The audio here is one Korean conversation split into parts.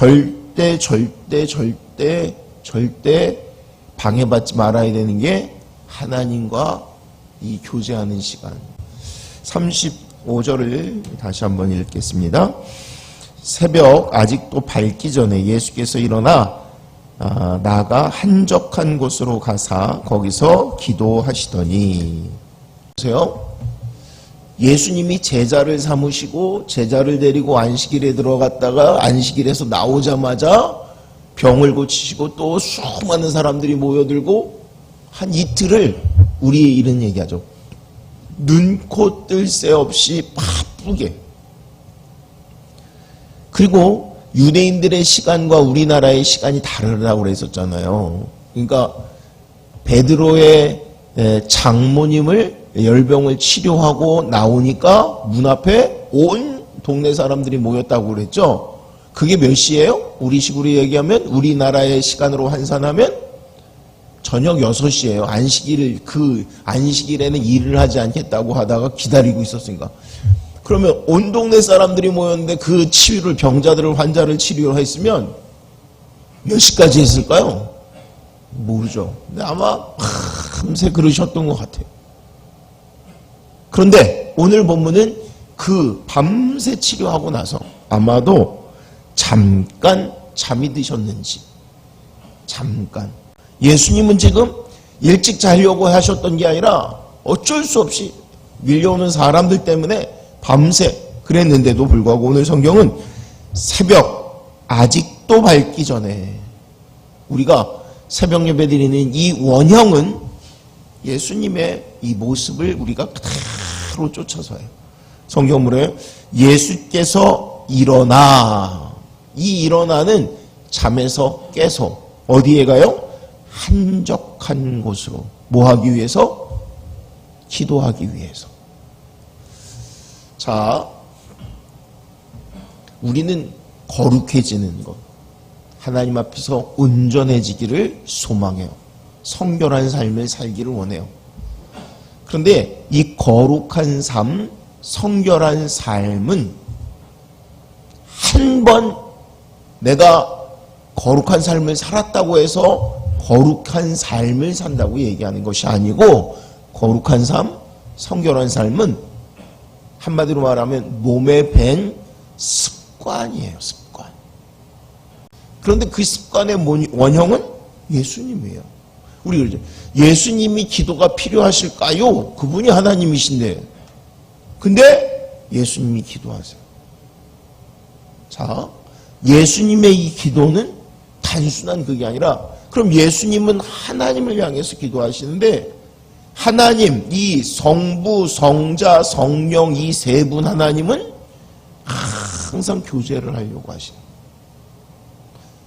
절대 절대 절대 절대 방해받지 말아야 되는 게 하나님과 이 교제하는 시간. 35절을 다시 한번 읽겠습니다. 새벽 아직도 밝기 전에 예수께서 일어나 아, 나가 한적한 곳으로 가사 거기서 기도하시더니 보세요. 예수님이 제자를 삼으시고 제자를 데리고 안식일에 들어갔다가 안식일에서 나오자마자 병을 고치시고 또 수많은 사람들이 모여들고 한 이틀을 우리의 이런 얘기하죠. 눈 코 뜰 새 없이 바쁘게 그리고 유대인들의 시간과 우리나라의 시간이 다르다고 그랬었잖아요. 그러니까 베드로의 에, 장모님을 열병을 치료하고 나오니까 문 앞에 온 동네 사람들이 모였다고 그랬죠. 그게 몇 시예요? 우리 식으로 얘기하면 우리나라의 시간으로 환산하면 저녁 6시예요. 안식일 그 안식일에는 일을 하지 않겠다고 하다가 기다리고 있었으니까. 그러면 온 동네 사람들이 모였는데 그 치유를 병자들을 환자를 치료했으면 몇 시까지 했을까요? 모르죠. 근데 아마 밤새 그러셨던 것 같아요. 그런데 오늘 본문은 그 밤새 치료하고 나서 아마도 잠깐 잠이 드셨는지 잠깐. 예수님은 지금 일찍 자려고 하셨던 게 아니라 어쩔 수 없이 밀려오는 사람들 때문에 밤새 그랬는데도 불구하고 오늘 성경은 새벽 아직도 밝기 전에 우리가 새벽 예배 드리는 이 원형은 예수님의 이 모습을 우리가 그대로 쫓아서 해요. 성경물에 예수께서 일어나 이 일어나는 잠에서 깨서 어디에 가요? 한적한 곳으로 뭐 하기 위해서? 기도하기 위해서. 자, 우리는 거룩해지는 것, 하나님 앞에서 온전해지기를 소망해요. 성결한 삶을 살기를 원해요. 그런데 이 거룩한 삶, 성결한 삶은 한 번 내가 거룩한 삶을 살았다고 해서 거룩한 삶을 산다고 얘기하는 것이 아니고 거룩한 삶, 성결한 삶은 한마디로 말하면 몸에 밴 습관이에요, 습관. 그런데 그 습관의 원형은 예수님이에요. 우리 그러죠. 예수님이 기도가 필요하실까요? 그분이 하나님이신데. 근데 예수님이 기도하세요. 자, 예수님의 이 기도는 단순한 그게 아니라 그럼 예수님은 하나님을 향해서 기도하시는데 하나님, 이 성부, 성자, 성령 이 세 분 하나님은 항상 교제를 하려고 하시는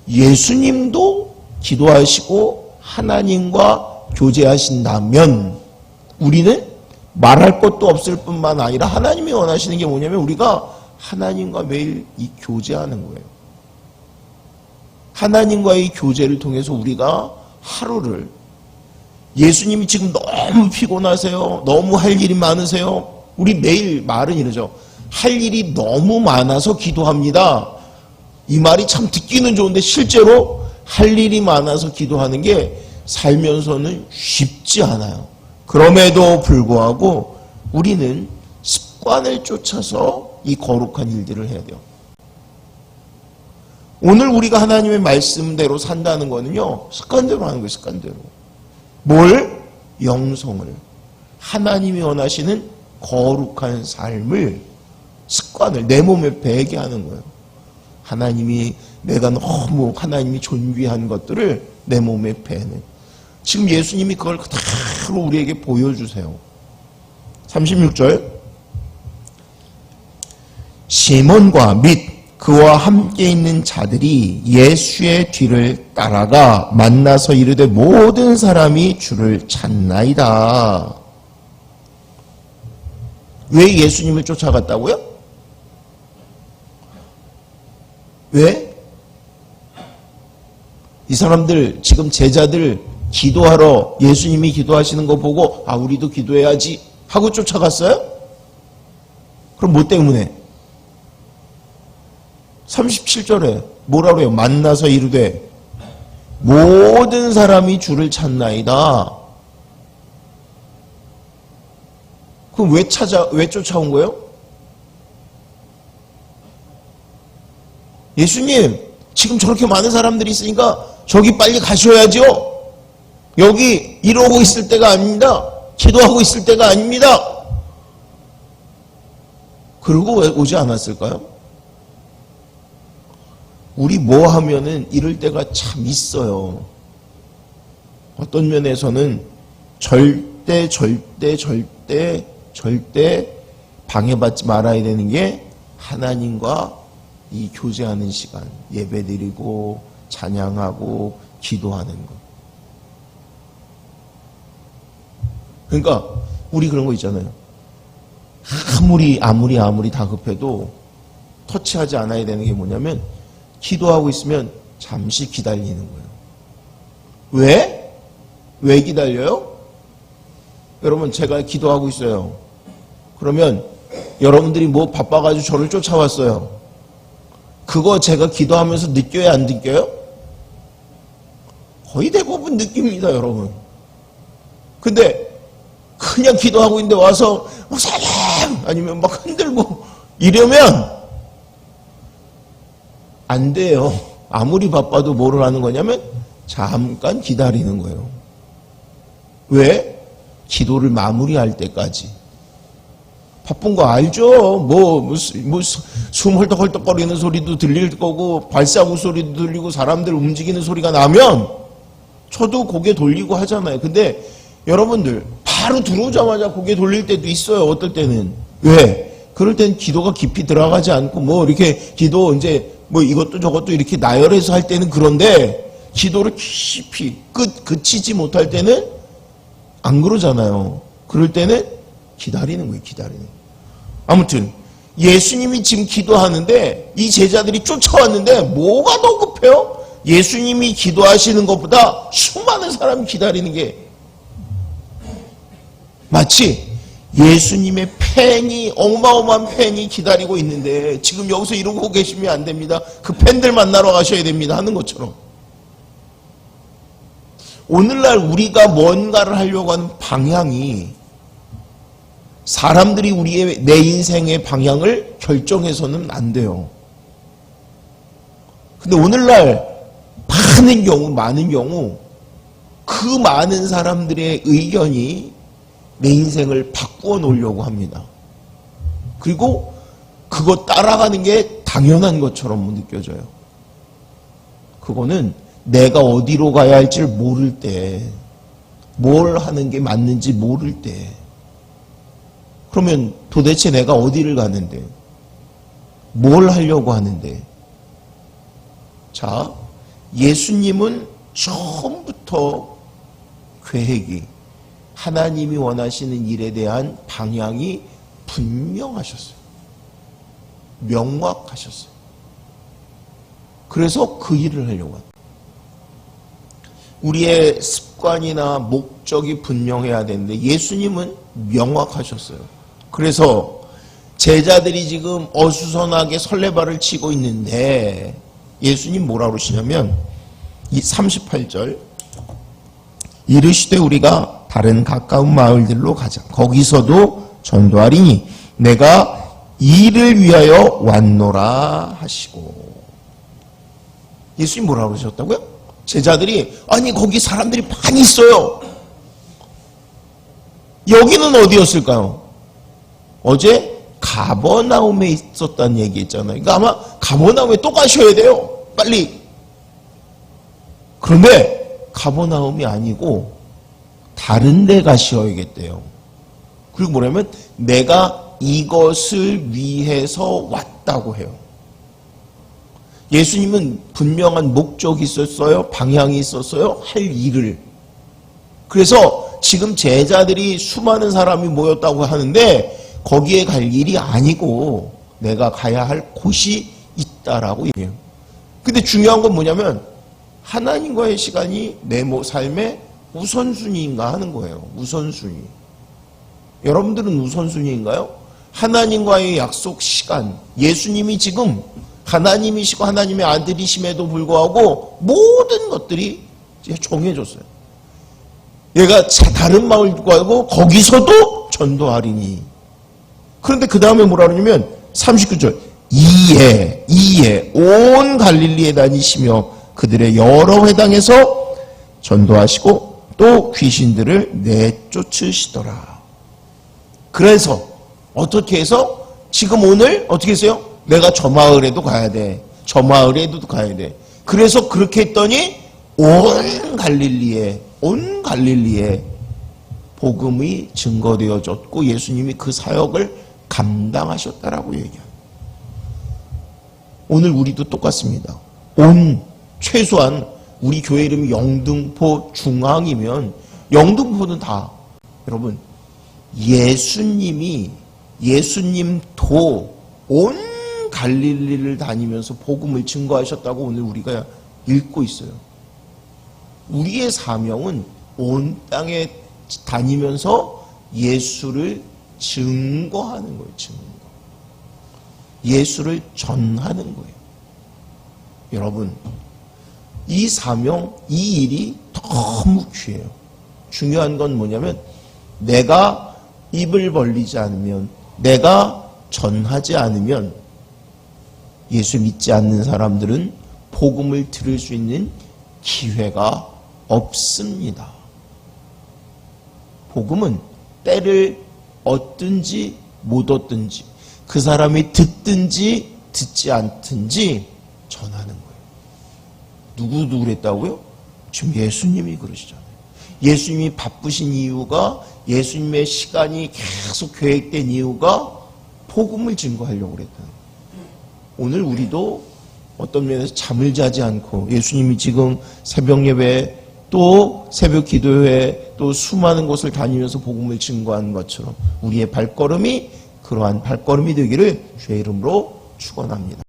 예수님도 기도하시고 하나님과 교제하신다면 우리는 말할 것도 없을 뿐만 아니라 하나님이 원하시는 게 뭐냐면 우리가 하나님과 매일 이 교제하는 거예요. 하나님과의 교제를 통해서 우리가 하루를 예수님이 지금 너무 피곤하세요. 너무 할 일이 많으세요. 우리 매일 말은 이러죠. 할 일이 너무 많아서 기도합니다. 이 말이 참 듣기는 좋은데 실제로 할 일이 많아서 기도하는 게 살면서는 쉽지 않아요. 그럼에도 불구하고 우리는 습관을 쫓아서 이 거룩한 일들을 해야 돼요. 오늘 우리가 하나님의 말씀대로 산다는 거는요, 습관대로 하는 거예요, 습관대로. 뭘? 영성을. 하나님이 원하시는 거룩한 삶을, 습관을 내 몸에 배게 하는 거예요. 하나님이, 내가 너무 하나님이 존귀한 것들을 내 몸에 배는. 지금 예수님이 그걸 그대로 우리에게 보여주세요. 36절. 시몬과 및 그와 함께 있는 자들이 예수의 뒤를 따라가 만나서 이르되 모든 사람이 주를 찾나이다. 왜 예수님을 쫓아갔다고요? 왜? 이 사람들 지금 제자들 기도하러 예수님이 기도하시는 거 보고 아 우리도 기도해야지 하고 쫓아갔어요? 그럼 뭐 때문에? 37절에 뭐라 그래요? 만나서 이르되 모든 사람이 주를 찾나이다. 그럼 왜 찾아 왜 쫓아온 거예요? 예수님, 지금 저렇게 많은 사람들이 있으니까 저기 빨리 가셔야죠. 여기 이러고 있을 때가 아닙니다. 기도하고 있을 때가 아닙니다. 그러고 왜 오지 않았을까요? 우리 뭐 하면은 이럴 때가 참 있어요. 어떤 면에서는 절대, 절대, 절대, 절대 방해받지 말아야 되는 게 하나님과 이 교제하는 시간, 예배 드리고, 찬양하고, 기도하는 것. 그러니까, 우리 그런 거 있잖아요. 아무리, 아무리, 아무리 다급해도 터치하지 않아야 되는 게 뭐냐면, 기도하고 있으면 잠시 기다리는 거예요. 왜? 왜 기다려요? 여러분, 제가 기도하고 있어요. 그러면 여러분들이 뭐 바빠가지고 저를 쫓아왔어요. 그거 제가 기도하면서 느껴야 안 느껴요? 거의 대부분 느낍니다, 여러분. 근데 그냥 기도하고 있는데 와서 목사님 아니면 막 흔들고 이러면 안 돼요. 아무리 바빠도 뭐를 하는 거냐면 잠깐 기다리는 거예요. 왜? 기도를 마무리할 때까지. 바쁜 거 알죠? 뭐, 무슨, 뭐, 숨 헐떡헐떡거리는 소리도 들릴 거고, 발사구 소리도 들리고, 사람들 움직이는 소리가 나면, 저도 고개 돌리고 하잖아요. 근데, 여러분들, 바로 들어오자마자 고개 돌릴 때도 있어요. 어떨 때는. 왜? 그럴 땐 기도가 깊이 들어가지 않고, 뭐, 이렇게 기도 이제, 뭐, 이것도 저것도 이렇게 나열해서 할 때는 그런데, 기도를 깊이, 끝, 그치지 못할 때는, 안 그러잖아요. 그럴 때는, 기다리는 거예요, 기다리는. 아무튼 예수님이 지금 기도하는데 이 제자들이 쫓아왔는데 뭐가 더 급해요? 예수님이 기도하시는 것보다 수많은 사람이 기다리는 게 마치 예수님의 팬이 어마어마한 팬이 기다리고 있는데 지금 여기서 이러고 계시면 안 됩니다. 그 팬들 만나러 가셔야 됩니다. 하는 것처럼 오늘날 우리가 뭔가를 하려고 하는 방향이 사람들이 우리의 내 인생의 방향을 결정해서는 안 돼요. 근데 오늘날 많은 경우 많은 경우 그 많은 사람들의 의견이 내 인생을 바꾸어 놓으려고 합니다. 그리고 그거 따라가는 게 당연한 것처럼 느껴져요. 그거는 내가 어디로 가야 할지를 모를 때, 뭘 하는 게 맞는지 모를 때, 그러면 도대체 내가 어디를 가는데? 뭘 하려고 하는데? 자, 예수님은 처음부터 계획이 하나님이 원하시는 일에 대한 방향이 분명하셨어요. 명확하셨어요. 그래서 그 일을 하려고 합니다. 우리의 습관이나 목적이 분명해야 되는데 예수님은 명확하셨어요. 그래서 제자들이 지금 어수선하게 설레발을 치고 있는데 예수님 뭐라 그러시냐면 이 38절 이르시되 우리가 다른 가까운 마을들로 가자. 거기서도 전도하리니 내가 이를 위하여 왔노라 하시고 예수님 뭐라 그러셨다고요? 제자들이 아니 거기 사람들이 많이 있어요. 여기는 어디였을까요? 어제 가버나움에 있었다는 얘기 있잖아요. 그러니까 아마 가버나움에 또 가셔야 돼요. 빨리. 그런데 가버나움이 아니고 다른 데 가셔야겠대요. 그리고 뭐냐면 내가 이것을 위해서 왔다고 해요. 예수님은 분명한 목적이 있었어요. 방향이 있었어요. 할 일을. 그래서 지금 제자들이 수많은 사람이 모였다고 하는데 거기에 갈 일이 아니고 내가 가야 할 곳이 있다라고 얘기해요. 근데 중요한 건 뭐냐면 하나님과의 시간이 내 삶의 우선순위인가 하는 거예요. 우선순위. 여러분들은 우선순위인가요? 하나님과의 약속 시간. 예수님이 지금 하나님이시고 하나님의 아들이심에도 불구하고 모든 것들이 정해졌어요. 얘가 자- 다른 마을 가고 거기서도 전도하리니. 그런데 그 다음에 뭐라 그러냐면 39절 이에 이에 온 갈릴리에 다니시며 그들의 여러 회당에서 전도하시고 또 귀신들을 내쫓으시더라. 그래서 어떻게 해서 지금 오늘 어떻게 했어요? 내가 저 마을에도 가야 돼. 저 마을에도 가야 돼. 그래서 그렇게 했더니 온 갈릴리에 온 갈릴리에 복음이 증거되어졌고 예수님이 그 사역을 감당하셨다라고 얘기합니다. 오늘 우리도 똑같습니다. 온 최소한 우리 교회 이름이 영등포 중앙이면 영등포는 다 여러분 예수님이 예수님 도 온 갈릴리를 다니면서 복음을 증거하셨다고 오늘 우리가 읽고 있어요. 우리의 사명은 온 땅에 다니면서 예수를 증거하는 거예요. 증거. 예수를 전하는 거예요. 여러분, 이 사명, 이 일이 너무 귀해요. 중요한 건 뭐냐면 내가 입을 벌리지 않으면 내가 전하지 않으면 예수 믿지 않는 사람들은 복음을 들을 수 있는 기회가 없습니다. 복음은 때를 얻든지 못 얻든지 그 사람이 듣든지 듣지 않든지 전하는 거예요. 누구도 그랬다고요? 지금 예수님이 그러시잖아요. 예수님이 바쁘신 이유가 예수님의 시간이 계속 계획된 이유가 복음을 증거하려고 그랬다는 거예요. 오늘 우리도 어떤 면에서 잠을 자지 않고 예수님이 지금 새벽 예배 또 새벽 기도회 또 수많은 곳을 다니면서 복음을 증거하는 것처럼 우리의 발걸음이 그러한 발걸음이 되기를 주의 이름으로 축원합니다.